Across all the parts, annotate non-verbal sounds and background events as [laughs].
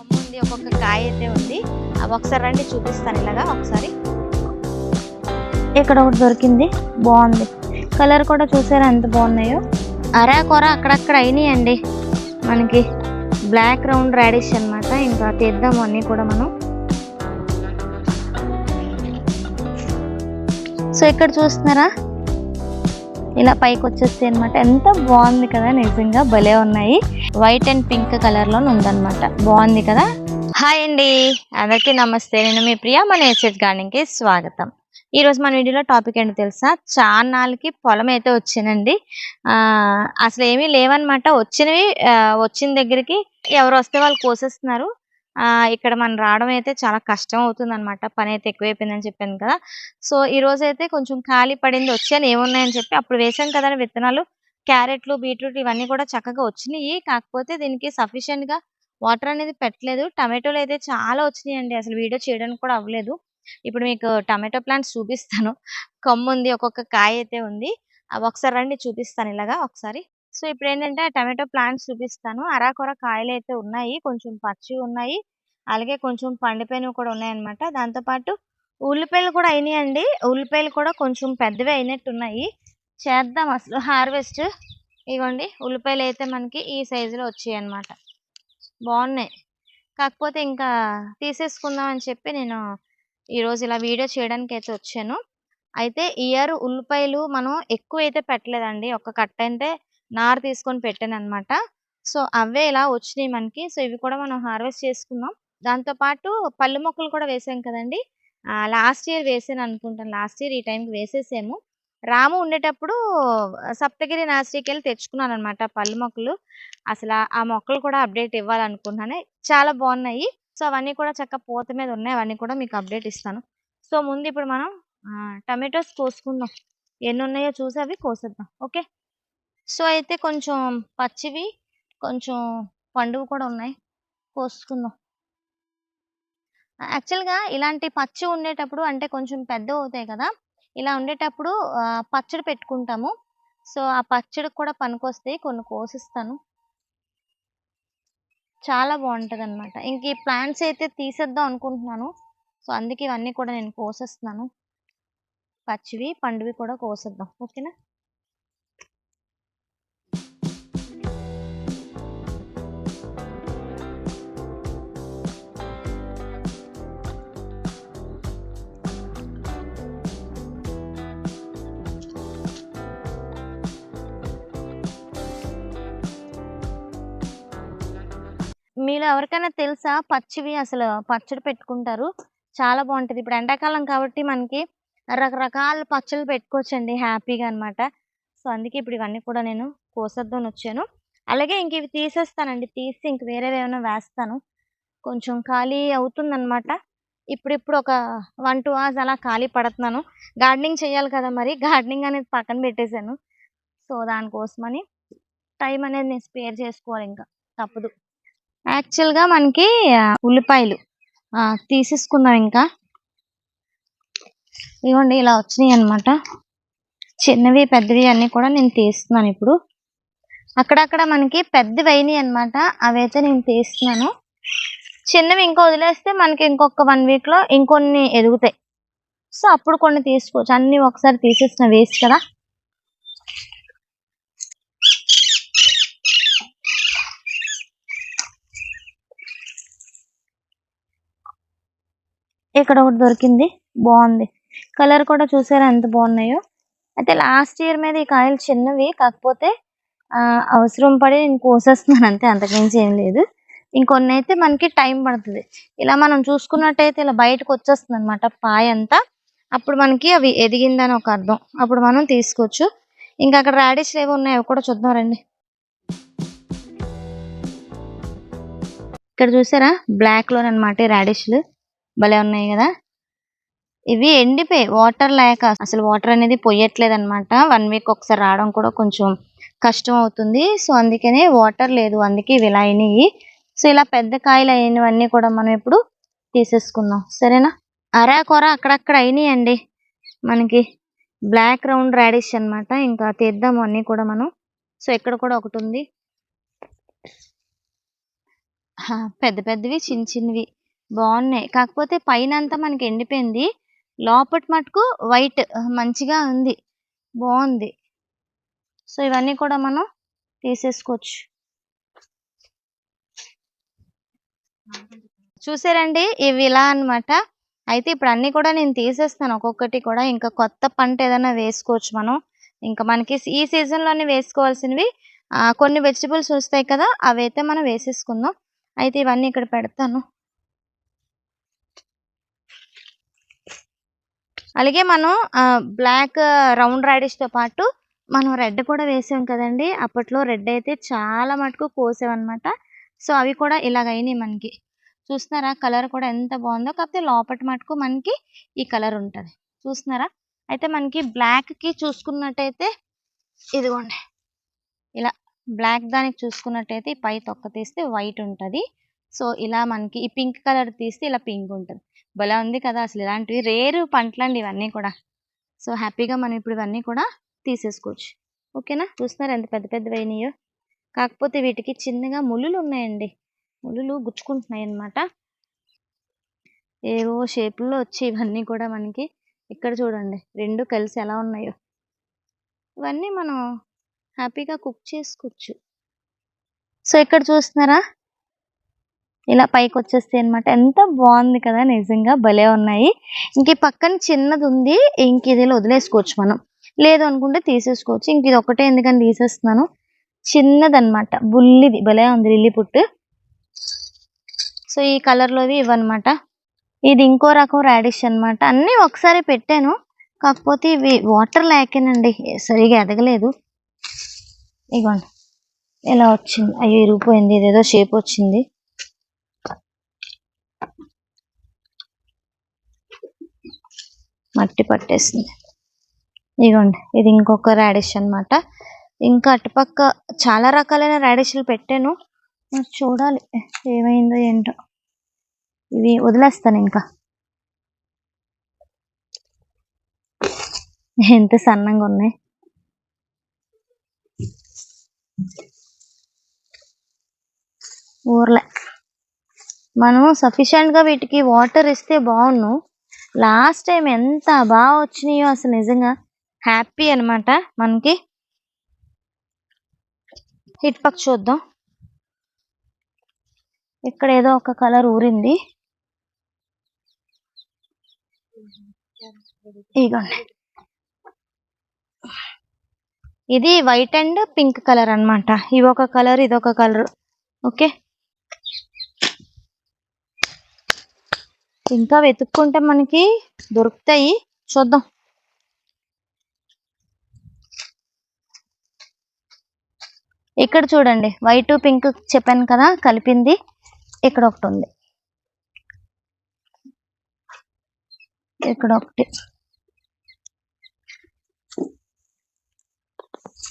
కొమ్మ ఉంది ఒక్కొక్క కాయ అయితే ఉంది. అవి ఒకసారి రండి చూపిస్తాను ఇలాగా ఒకసారి. ఇక్కడ ఒకటి దొరికింది. బాగుంది. కలర్ కూడా చూసారా ఎంత బాగున్నాయో? అరా కొర అక్కడక్కడ అయినాయండి. మనకి బ్లాక్ రౌండ్ రాడిష్ అన్నమాట. ఇంకా తీద్దాము అన్నీ కూడా మనం. సో ఇక్కడ చూస్తున్నారా? ఇలా పైకి వచ్చేస్తాయి అనమాట ఎంత బాగుంది కదా నిజంగా భలే ఉన్నాయి. వైట్ అండ్ పింక్ కలర్లో ఉందన్నమాట. బాగుంది కదా? హాయ్ అండి. అందరికీ నమస్తే. నేను మీ ప్రియా. మన ఎస్ఎస్ గార్డెన్కి స్వాగతం. ఈ రోజు మన వీడియోలో టాపిక్ ఏంటో తెలుసా? చాన్నాళ్ళకి పొలం అయితే వచ్చిందండి. ఆ అసలు ఏమీ లేవన్నమాట. వచ్చినవి వచ్చిన దగ్గరికి ఎవరు వస్తే వాళ్ళు కోసేస్తున్నారు. ఆ ఇక్కడ మనం రావడం అయితే చాలా కష్టం అవుతుంది అనమాట పని అయితే ఎక్కువైపోయిందని చెప్పాను కదా. సో ఈ రోజు అయితే కొంచెం ఖాళీ పడింది. వచ్చాను. ఏమున్నాయని చెప్పి అప్పుడు వేసాం కదా విత్తనాలు. క్యారెట్లు బీట్రూట్ ఇవన్నీ కూడా చక్కగా వచ్చినాయి. కాకపోతే దీనికి సఫిషియెంట్గా వాటర్ అనేది పెట్టలేదు. టమాటోలు అయితే చాలా వచ్చినాయండి. అసలు వీడియో చేయడానికి కూడా అవ్వలేదు. ఇప్పుడు మీకు టమాటో ప్లాంట్స్ చూపిస్తాను. [laughs] కొమ్మ ఉంది ఒక్కొక్క కాయ అయితే ఉంది. అవి ఒకసారి రండి చూపిస్తాను ఇలాగా ఒకసారి. సో ఇప్పుడు ఏంటంటే టమాటో ప్లాంట్స్ చూపిస్తాను. అరాకొర కాయలు అయితే ఉన్నాయి. కొంచెం పచ్చి ఉన్నాయి. అలాగే కొంచెం పండిపోయినవి కూడా ఉన్నాయి అన్నమాట దాంతో పాటు ఉల్లిపాయలు కూడా అయినాయండి. ఉల్లిపాయలు కూడా కొంచెం పెద్దవి అయినట్టు ఉన్నాయి చేద్దాం అసలు. హార్వెస్ట్. ఇవ్వండి ఉల్లిపాయలు అయితే మనకి ఈ సైజులో వచ్చాయి అన్నమాట బాగున్నాయి. కాకపోతే ఇంకా తీసేసుకుందాం అని చెప్పి నేను ఈరోజు ఇలా వీడియో చేయడానికి అయితే వచ్చాను. అయితే ఇయర్ ఉల్లిపాయలు మనం ఎక్కువ అయితే పెట్టలేదండి. ఒక కట్ట అయితే నారు తీసుకొని పెట్టాను అనమాట సో అవే ఇలా వచ్చినాయి మనకి. సో ఇవి కూడా మనం హార్వెస్ట్ చేసుకుందాం. దాంతో పాటు పళ్ళు మొక్కలు కూడా వేసాం కదండి. లాస్ట్ ఇయర్ వేసాను అనుకుంటాను. లాస్ట్ ఇయర్ ఈ టైంకి వేసేసాము. రాము ఉండేటప్పుడు సప్తగిరి నర్సరీకి వెళ్ళి తెచ్చుకున్నాను అనమాట పళ్ళు మొక్కలు. అసలు ఆ- మొక్కలు కూడా అప్డేట్ ఇవ్వాలనుకుంటున్నాను. చాలా బాగున్నాయి సో అవన్నీ కూడా చక్క పూత మీద ఉన్నాయి. అవన్నీ కూడా మీకు అప్డేట్ ఇస్తాను. సో ముందు ఇప్పుడు మనం టమాటోస్ కోసుకుందాం. ఎన్ని ఉన్నాయో చూసి అవి కోసేద్దాం. ఓకే? సో అయితే కొంచెం పచ్చివి కొంచెం పండువి కూడా ఉన్నాయి. కోసుకుందాం. యాక్చువల్గా ఇలాంటి పచ్చి ఉండేటప్పుడు అంటే కొంచెం పెద్ద అవుతాయి కదా. ఇలా ఉండేటప్పుడు పచ్చడి పెట్టుకుంటాము. సో ఆ పచ్చడికి కూడా పనికొస్తాయి. కొన్ని కోసిస్తాను. చాలా బాగుంటుంది అనమాట ఇంక ఈ ప్లాంట్స్ అయితే తీసేద్దాం అనుకుంటున్నాను. సో అందుకే ఇవన్నీ కూడా నేను కోసేస్తున్నాను. పచ్చివి పండువి కూడా కోసేద్దాం. ఓకేనా? మీలో ఎవరికైనా తెలుసా? పచ్చివి అసలు పచ్చడి పెట్టుకుంటారు. చాలా బాగుంటది. ఇప్పుడు ఎండాకాలం కాబట్టి మనకి రకరకాల పచ్చళ్ళు పెట్టుకోవచ్చండి. హ్యాపీగా అన్నమాట. సో అందుకే ఇప్పుడు ఇవన్నీ కూడా నేను కోసేద్దామని వచ్చాను. అలాగే ఇంక ఇవి తీసేస్తానండి. తీసి ఇంక వేరేవి ఏమైనా వేస్తాను. కొంచెం ఖాళీ అవుతుందన్నమాట. ఇప్పుడిప్పుడు ఒక వన్ టూ అవర్స్ అలా ఖాళీ పడుతున్నాను. గార్డెనింగ్ చేయాలి కదా మరి. గార్డెనింగ్ అనేది పక్కన పెట్టేశాను. సో దానికోసమని టైం అనేది నేను స్పేర్ చేసుకోవాలి ఇంకా. తప్పదు. యాక్చువల్గా మనకి ఉల్లిపాయలు ఆ, తీసేసుకుందాం ఇంకా. ఇవ్వండి ఇలా వచ్చినాయి అన్నమాట. చిన్నవి పెద్దవి అన్ని కూడా నేను తీస్తున్నాను ఇప్పుడు. అక్కడక్కడ మనకి పెద్దవి అయినాయి అనమాట అవైతే నేను తీస్తున్నాను. చిన్నవి ఇంకా వదిలేస్తే మనకి ఇంకొక వన్ వీక్లో ఇంకొన్ని ఎదుగుతాయి. సో అప్పుడు కొన్ని తీసుకోవచ్చు. అన్ని ఒకసారి తీసేసిన వేస్ట్ కదా. ఇక్కడ ఒకటి దొరికింది. బాగుంది. కలర్ కూడా చూసారా ఎంత బాగున్నాయో. అయితే లాస్ట్ ఇయర్ మీద ఈ కాయలు చిన్నవి కాకపోతే ఆ అవసరం పడి నేను కోసేస్తున్నాను అంతే అంతకుమించి ఏం లేదు. ఇంకొన్ని అయితే మనకి టైం పడుతుంది. ఇలా మనం చూసుకున్నట్టయితే ఇలా బయటకు వచ్చేస్తుంది అనమాట పాయ అంతా. అప్పుడు మనకి అవి ఎదిగిందని ఒక అర్థం. అప్పుడు మనం తీసుకోవచ్చు. ఇంకా అక్కడ రాడిష్ ఏవి ఉన్నాయో అవి కూడా చూద్దాం రండి. ఇక్కడ చూసారా? బ్లాక్ లోనమాట రాడిష్లు. భలే ఉన్నాయి కదా. ఇవి ఎండిపోయి వాటర్ లేక అసలు వాటర్ అనేది పోయట్లేదు అనమాట వన్ వీక్ ఒకసారి రావడం కూడా కొంచెం కష్టం అవుతుంది. సో అందుకనే వాటర్ లేదు. అందుకే ఇవి ఇలా అయినాయి. సో ఇలా పెద్ద కాయలు అయినవన్నీ కూడా మనం ఇప్పుడు తీసేసుకుందాం. సరేనా? అరే కొర అక్కడక్కడ అయినాయండి. మనకి బ్లాక్ రౌండ్ రాడిష్ అనమాట ఇంకా తీద్దాము అన్నీ కూడా మనం. సో ఇక్కడ కూడా ఒకటి ఉంది పెద్ద పెద్దవి చిన్న చిన్నవి. బాగున్నాయి కాకపోతే పైన అంతా మనకి ఎండిపోయింది. లోపటి మటుకు వైట్ మంచిగా ఉంది. బాగుంది సో ఇవన్నీ కూడా మనం తీసేసుకోవచ్చు. చూసారండి? ఇవి ఇలా అన్నమాట. అయితే ఇప్పుడు అన్ని కూడా నేను తీసేస్తాను. ఒక్కొక్కటి కూడా ఇంకా కొత్త పంట ఏదైనా వేసుకోవచ్చు మనం. ఇంకా మనకి ఈ సీజన్లోనే వేసుకోవాల్సినవి కొన్ని వెజిటబుల్స్ వస్తాయి కదా అవి అయితే మనం వేసేసుకుందాం. అయితే ఇవన్నీ ఇక్కడ పెడతాను. అలాగే మనం బ్లాక్ రౌండ్ రాడిష్తో పాటు మనం రెడ్ కూడా వేసాం కదండి. అప్పట్లో రెడ్ అయితే చాలా మటుకు కోసామన్నమాట సో అవి కూడా ఇలాగ అయినాయి మనకి. చూస్తున్నారా? కలర్ కూడా ఎంత బాగుందో. కాకపోతే లోపటి మటుకు మనకి ఈ కలర్ ఉంటుంది. చూస్తున్నారా? అయితే మనకి బ్లాక్కి చూసుకున్నట్టయితే ఇదిగోండి. ఇలా బ్లాక్ దానికి చూసుకున్నట్టయితే ఈ పై తొక్క తీస్తే వైట్ ఉంటుంది. సో ఇలా మనకి ఈ పింక్ కలర్ తీస్తే ఇలా పింక్ ఉంటుంది. భలే ఉంది కదా అసలు ఇలాంటివి. రేరు పంటలండి ఇవన్నీ కూడా. సో హ్యాపీగా మనం ఇప్పుడు ఇవన్నీ కూడా తీసేసుకోవచ్చు. ఓకేనా? చూస్తున్నారు ఎంత పెద్ద పెద్ద అయినాయో. కాకపోతే వీటికి చిన్నగా ములులు ఉన్నాయండి. ములులు గుచ్చుకుంటున్నాయి అన్నమాట. ఏవో షేపుల్లో వచ్చి ఇవన్నీ కూడా మనకి ఇక్కడ చూడండి. రెండు కలిసి ఎలా ఉన్నాయో. ఇవన్నీ మనం హ్యాపీగా కుక్ చేసుకోవచ్చు. సో ఇక్కడ చూస్తున్నారా? ఇలా పైకి వచ్చేస్తాయి అనమాట ఎంత బాగుంది కదా నిజంగా. భలే ఉన్నాయి. ఇంక పక్కన చిన్నది ఉంది ఇంక ఇది వదిలేసుకోవచ్చు మనం. లేదు అనుకుంటే తీసేసుకోవచ్చు. ఇంక ఇది ఒకటే ఎందుకని తీసేస్తున్నాను. చిన్నదన్నమాట. బుల్లిది. భలే ఉంది లిల్లీ పుట్టు. సో ఈ కలర్లోవి ఇవన్నమాట. ఇది ఇంకో రకం రాడిష్ అనమాట అన్ని ఒకసారి పెట్టాను. కాకపోతే ఇవి వాటర్ లేకేనండి. సరిగా ఎదగలేదు. ఇగోండి. ఇలా వచ్చింది. అయ్యో ఇరిగిపోయింది. ఇదేదో షేప్ వచ్చింది. మట్టి పట్టేసింది. ఇదిగోండి ఇది ఇంకొక రాడిష్ అన్నమాట. ఇంకా అటుపక్క చాలా రకాలైన రాడిష్లు పెట్టాను. చూడాలి ఏమైందో ఏంటో. ఇవి వదిలేస్తాను ఇంకా. ఎంత సన్నంగా ఉన్నాయి. ఊర్లే. మనం సఫిషియంట్గా వీటికి వాటర్ ఇస్తే బాగున్నాం. లాస్ట్ టైం ఎంత బాగా వచ్చినాయో అసలు నిజంగా హ్యాపీ అన్నమాట మనకి. హిట్ పక్క చూద్దాం. ఇక్కడ ఏదో ఒక కలర్ ఊరింది. ఇగోండి. ఇది వైట్ అండ్ పింక్ కలర్ అన్నమాట. ఇవి ఒక కలర్ ఇది ఒక కలర్. ఓకే? ఇంకా వెతుక్కుంటే మనకి దొరుకుతాయి. చూద్దాం. ఇక్కడ చూడండి వైట్ పింక్ చెప్పాను కదా కలిపింది. ఇక్కడ ఒకటి ఉంది. ఇక్కడ ఒకటి.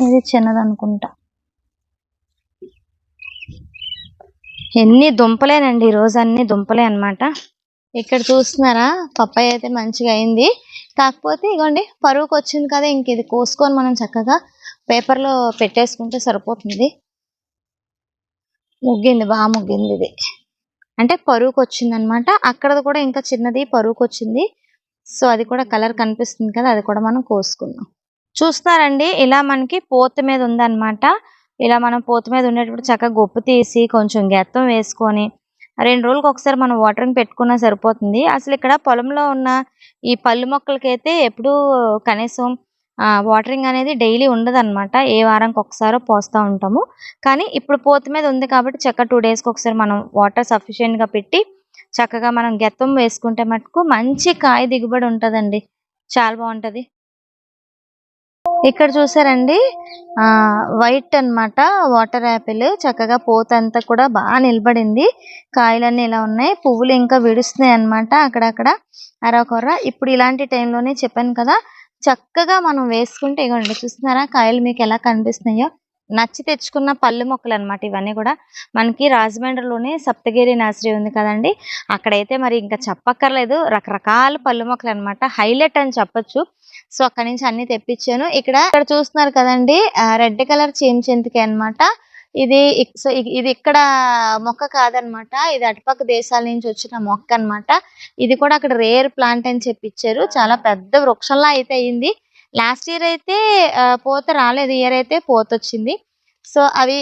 ఇది చిన్నది అనుకుంటా ఎన్ని దుంపలేనండి ఈ రోజు అన్ని దుంపలే అన్నమాట. ఇక్కడ చూస్తున్నారా? పప్పాయ అయితే మంచిగా అయింది. కాకపోతే ఇగోండి పరువుకి వచ్చింది కదా ఇంక ఇది కోసుకొని మనం చక్కగా పేపర్లో పెట్టేసుకుంటే సరిపోతుంది. ముగ్గింది బాగా ముగ్గింది ఇది. అంటే పరువుకి వచ్చింది అనమాట అక్కడది కూడా ఇంకా చిన్నది పరువుకి వచ్చింది. సో అది కూడా కలర్ కనిపిస్తుంది కదా అది కూడా మనం కోసుకుందాం. చూస్తారండి ఇలా మనకి పోత మీద ఉందన్నమాట ఇలా మనం పోత మీద ఉండేటప్పుడు చక్కగా గొప్పు తీసి కొంచెం గెత్తం వేసుకొని రెండు రోజులకు ఒకసారి మనం వాటరింగ్ పెట్టుకున్నా సరిపోతుంది. అసలు ఇక్కడ పొలంలో ఉన్న ఈ పళ్ళు మొక్కలకైతే ఎప్పుడూ కనీసం వాటరింగ్ అనేది డైలీ ఉండదన్నమాట. ఏ వారానికి ఒకసారో పోస్తూ ఉంటాము. కానీ ఇప్పుడు పోత మీద ఉంది కాబట్టి చక్కగా టూ డేస్కి ఒకసారి మనం వాటర్ సఫిషియెంట్గా పెట్టి చక్కగా మనం గెత్తం వేసుకుంటే మటుకు మంచి కాయ దిగుబడి ఉంటుందండి. చాలా బాగుంటుంది. ఇక్కడ చూసారండి? వైట్ అన్నమాట. Water apple. చక్కగా పోత అంతా కూడా బాగా నిలబడింది. కాయలన్నీ ఇలా ఉన్నాయి. పువ్వులు ఇంకా విడుస్తున్నాయి అన్నమాట అక్కడక్కడ. అరకొర్ర ఇప్పుడు ఇలాంటి టైంలోనే చెప్పాను కదా. చక్కగా మనం వేసుకుంటే ఇగోండి చూస్తున్నారా? కాయలు మీకు ఎలా కనిపిస్తున్నాయో. నచ్చి తెచ్చుకున్న పళ్ళు మొక్కలు అనమాట ఇవన్నీ కూడా. మనకి రాజమండ్రిలోనే సప్తగిరి నర్సరీ ఉంది కదండి. అక్కడైతే మరి ఇంకా చెప్పక్కర్లేదు. రకరకాల పళ్ళు మొక్కలు అన్నమాట. హైలైట్ అని చెప్పొచ్చు. సో అక్కడ నుంచి అన్ని తెప్పించాను. ఇక్కడ ఇక్కడ చూస్తున్నారు కదండి రెడ్ కలర్ చీమచింతకి అన్నమాట. ఇది సో ఇది ఇక్కడ మొక్క కాదనమాట ఇది అటుపక్క దేశాల నుంచి వచ్చిన మొక్క అన్నమాట. ఇది కూడా అక్కడ రేర్ ప్లాంట్ అని చెప్పిచ్చారు. చాలా పెద్ద వృక్షంలా అయితే అయింది. లాస్ట్ ఇయర్ అయితే పోత పూత రాలేదు. ఇయర్ అయితే పూత వచ్చింది సో అవి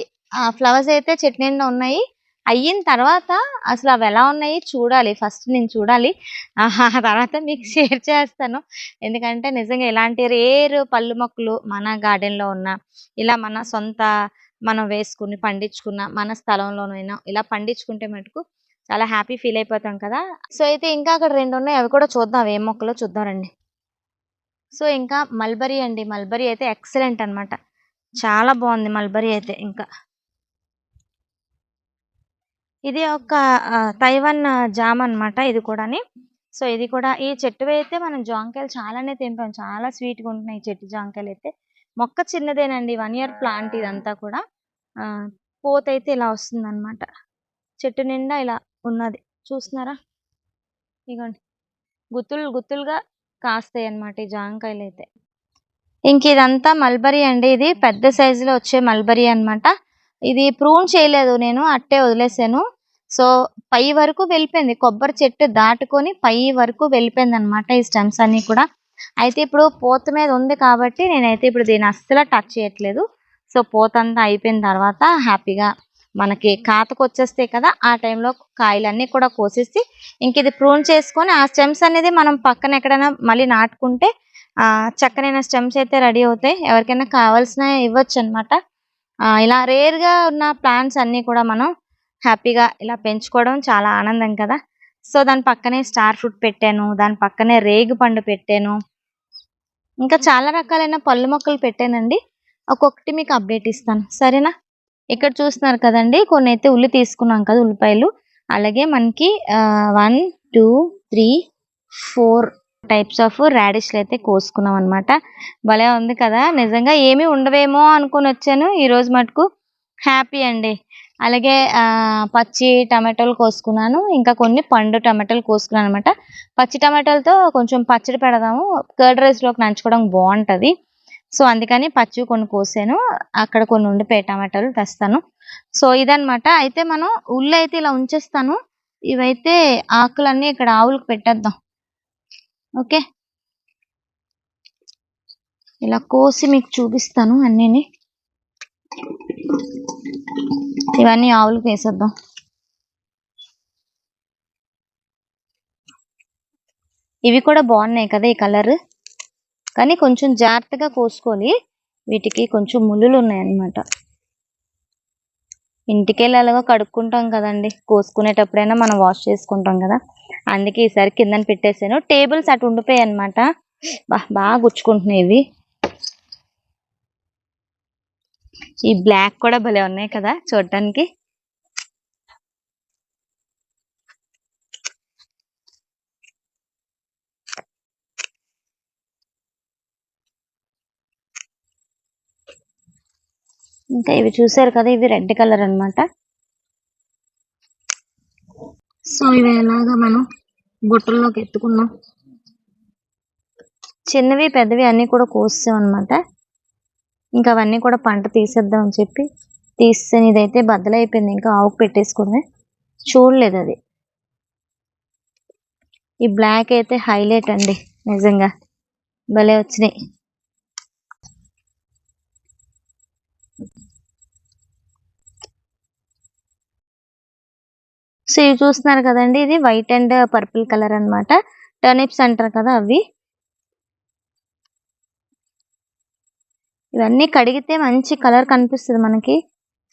ఫ్లవర్స్ అయితే చెట్టు నిండా ఉన్నాయి. అయిన తర్వాత అసలు అవి ఎలా ఉన్నాయి చూడాలి. ఫస్ట్ నేను చూడాలి. ఆహా, ఆ తర్వాత మీకు [laughs] షేర్ చేస్తాను. ఎందుకంటే నిజంగా ఇలాంటి రేర్ పళ్ళు మొక్కలు మన గార్డెన్లో ఉన్న ఇలా మన సొంత మనం వేసుకుని పండించుకున్న మన స్థలంలోనైనా ఇలా పండించుకుంటే మటుకు చాలా హ్యాపీ ఫీల్ అయిపోతాం కదా. సో అయితే ఇంకా అక్కడ రెండు ఉన్నాయి. అవి కూడా చూద్దాం. అవి ఏం మొక్కలో చూద్దామండి సో ఇంకా మల్బరీ అండి. మల్బరీ అయితే ఎక్సలెంట్ అనమాట చాలా బాగుంది మల్బరీ అయితే ఇంకా. ఇది ఒక తైవన్ తైవాన్ జామ్ అన్నమాట ఇది కూడాని. సో ఇది కూడా ఈ చెట్టు అయితే మనం జాంకాయలు చాలానే తెంపాం చాలా స్వీట్గా గా ఉంటున్నాయి చెట్టు జాంకాయలు అయితే. మొక్క చిన్నదేనండి. వన్ ఇయర్ ప్లాంట్ ఇదంతా కూడా. పోత అయితే ఇలా వస్తుంది అనమాట చెట్టు నిండా ఇలా ఉన్నది. చూస్తున్నారా? ఇగోండి. గుత్తులు గుత్తులుగా కాస్తాయి అన్నమాట ఈ జాంకాయలు అయితే. ఇంక ఇదంతా మల్బరీ అండి ఇది. పెద్ద సైజులో లో వచ్చే మల్బరీ అన్నమాట. ఇది ప్రూన్ చేయలేదు నేను. అట్టే వదిలేసాను. సో పై వరకు వెళ్ళిపోయింది. కొబ్బరి చెట్టు దాటుకొని పై వరకు వెళ్ళిపోయింది అనమాట ఈ స్టెమ్స్ అన్నీ కూడా. అయితే ఇప్పుడు పూత మీద ఉంది కాబట్టి నేనైతే ఇప్పుడు దీన్ని అస్సలు టచ్ చేయట్లేదు. సో పూత అంతా అయిపోయిన తర్వాత హ్యాపీగా మనకి కాతకు వచ్చేస్తాయి కదా ఆ టైంలో కాయలన్నీ కూడా కోసేసి ఇంక ఇది ప్రూన్ చేసుకొని ఆ స్టెమ్స్ అనేది మనం పక్కన ఎక్కడైనా మళ్ళీ నాటుకుంటే ఆ చక్కనైన స్టెమ్స్ అయితే రెడీ అవుతాయి. ఎవరికైనా కావాల్సిన ఇవ్వచ్చు అనమాట ఇలా రేర్గా ఉన్న ప్లాంట్స్ అన్నీ కూడా మనం హ్యాపీగా ఇలా పెంచుకోవడం చాలా ఆనందం కదా. సో దాని పక్కనే స్టార్ ఫ్రూట్ పెట్టాను దాని పక్కనే రేగు పండు పెట్టాను. ఇంకా చాలా రకాలైన పళ్ళు మొక్కలు పెట్టానండి. ఒక్కొక్కటి మీకు అప్డేట్ ఇస్తాను. సరేనా? ఇక్కడ చూస్తున్నారు కదండి కొన్ని అయితే ఉల్లి తీసుకున్నాం కదా ఉల్లిపాయలు. అలాగే మనకి one two three four types of రాడిష్లు అయితే కోసుకున్నాం అనమాట భలే ఉంది కదా. నిజంగా ఏమీ ఉండవేమో అనుకుని వచ్చాను. ఈరోజు మటుకు హ్యాపీ అండి. అలాగే పచ్చి టమాటాలు కోసుకున్నాను. ఇంకా కొన్ని పండు టమాటాలు కోసుకున్నాను అనమాట పచ్చి టమాటాలతో కొంచెం పచ్చడి పెడదాము. కర్డ్ రైస్లోకి నంచుకోవడం బాగుంటది. సో అందుకని పచ్చి కొన్ని కోసాను. అక్కడ కొన్ని ఉండిపోయి టమాటాలు తెస్తాను. సో ఇదనమాట అయితే మనం ఉల్లి అయితే ఇలా ఉంచేస్తాను. ఇవైతే ఆకులన్నీ ఇక్కడ ఆవులకు పెట్టేద్దాం. ఓకే? ఇలా కోసి మీకు చూపిస్తాను అన్నీని. ఇవన్నీ ఆవులకు వేసేద్దాం. ఇవి కూడా బాగున్నాయి కదా ఈ కలర్. కానీ కొంచెం జాగ్రత్తగా కోసుకొని వీటికి కొంచెం ముళ్ళులు ఉన్నాయి అన్నమాట ఇంటికి వెళ్ళి కడుక్కుంటాం కదండి. కోసుకునేటప్పుడైనా మనం వాష్ చేసుకుంటాం కదా. అందుకే ఈసారి కిందన పెట్టేసాను. టేబుల్స్ అటు ఉండిపోయాయి అనమాట బాగా గుచ్చుకుంటున్నాయి ఇవి. ఈ బ్లాక్ కూడా భలే ఉన్నాయి కదా చూడటానికి ఇంకా ఇవి చూసారు కదా ఇవి రెడ్ కలర్ అన్నమాట. సో ఇవి ఎలాగా మనం బుట్టల్లోకి ఎత్తుకున్నాం? చిన్నవి పెద్దవి అన్ని కూడా కోసాం అన్నమాట. ఇంకా అవన్నీ కూడా పంట తీసేద్దాం అని చెప్పి తీస్తే ఇదైతే బద్దలైపోయింది. ఇంకా ఆవుకు పెట్టేసుకుంది. చూడలేదు అది. ఈ బ్లాక్ అయితే హైలైట్ అండి నిజంగా. భలే వచ్చినాయి. సో ఇవి చూస్తున్నారు కదండి ఇది వైట్ అండ్ పర్పుల్ కలర్ అన్నమాట. టర్నిప్స్ అంటారు కదా అవి. ఇవన్నీ కడిగితే మంచి కలర్ కనిపిస్తుంది మనకి.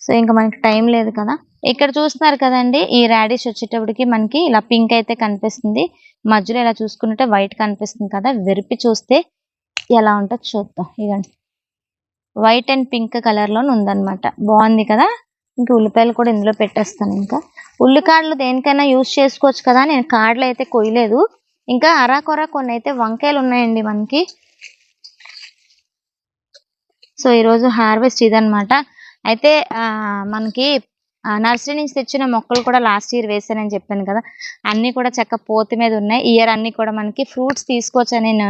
సో ఇంకా మనకి టైం లేదు కదా. ఇక్కడ చూస్తున్నారు కదండి ఈ రాడిష్ వచ్చేటప్పటికి మనకి ఇలా పింక్ అయితే కనిపిస్తుంది. మధ్యలో ఇలా చూసుకుంటే వైట్ కనిపిస్తుంది కదా. విరిపి చూస్తే ఎలా ఉంటుందో చూద్దాం. ఇదండి వైట్ అండ్ పింక్ కలర్లో ఉందన్నమాట. బాగుంది కదా. ఇంకా ఉల్లిపాయలు కూడా ఇందులో పెట్టేస్తాను ఇంకా. ఉల్లికాడలు దేనికైనా యూజ్ చేసుకోవచ్చు కదా. నేను కాడలు అయితే కొయ్యలేదు. ఇంకా అరాకొర కొన్ని అయితే వంకాయలు ఉన్నాయండి మనకి. సో ఈరోజు హార్వెస్ట్ ఇదనమాట అయితే మనకి నర్సరీ నుంచి తెచ్చిన మొక్కలు కూడా లాస్ట్ ఇయర్ వేసానని చెప్పాను కదా. అన్ని కూడా చక్క పోత మీద ఉన్నాయి. ఇయర్ అన్ని కూడా మనకి ఫ్రూట్స్ తీసుకోవచ్చని నేను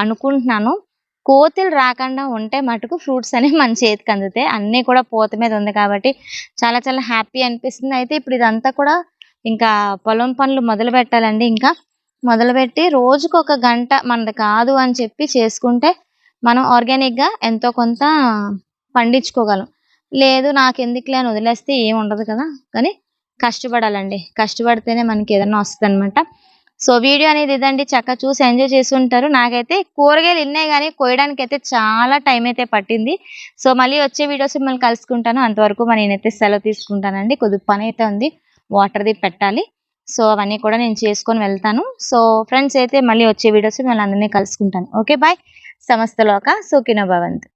అనుకుంటున్నాను. కోతులు రాకుండా ఉంటే మటుకు ఫ్రూట్స్ అనేవి మన చేతికి అందుతాయి అన్నీ కూడా పూత మీద ఉంది కాబట్టి చాలా చాలా హ్యాపీ అనిపిస్తుంది. అయితే ఇప్పుడు ఇదంతా కూడా ఇంకా పొలం పనులు మొదలు పెట్టాలండి. ఇంకా మొదలుపెట్టి రోజుకు ఒక గంట మనది కాదు అని చెప్పి చేసుకుంటే మనం ఆర్గానిక్గా ఎంతో కొంత పండించుకోగలం. లేదు నాకు ఎందుకులే అని వదిలేస్తే ఏం ఉండదు కదా? కానీ కష్టపడాలండి. కష్టపడితేనే మనకి ఏదైనా వస్తుంది అనమాట సో వీడియో అనేది ఇదండి. చక్కగా చూసి ఎంజాయ్ చేసి ఉంటారు నాకైతే కూరగాయలు ఇన్నే కానీ కోయడానికి అయితే చాలా టైం అయితే పట్టింది. సో మళ్ళీ వచ్చే వీడియోస్ మిమ్మల్ని కలుసుకుంటాను. అంతవరకు మరి నేనైతే సెలవు తీసుకుంటానండి. కొద్దిగా పని అయితే ఉంది. వాటర్ది పెట్టాలి. సో అవన్నీ కూడా నేను చేసుకొని వెళ్తాను. సో ఫ్రెండ్స్ అయితే మళ్ళీ వచ్చే వీడియోస్ మిమ్మల్ని అందరినీ కలుసుకుంటాను. ఓకే బాయ్ సమస్తలోక సుఖినో భవంతు.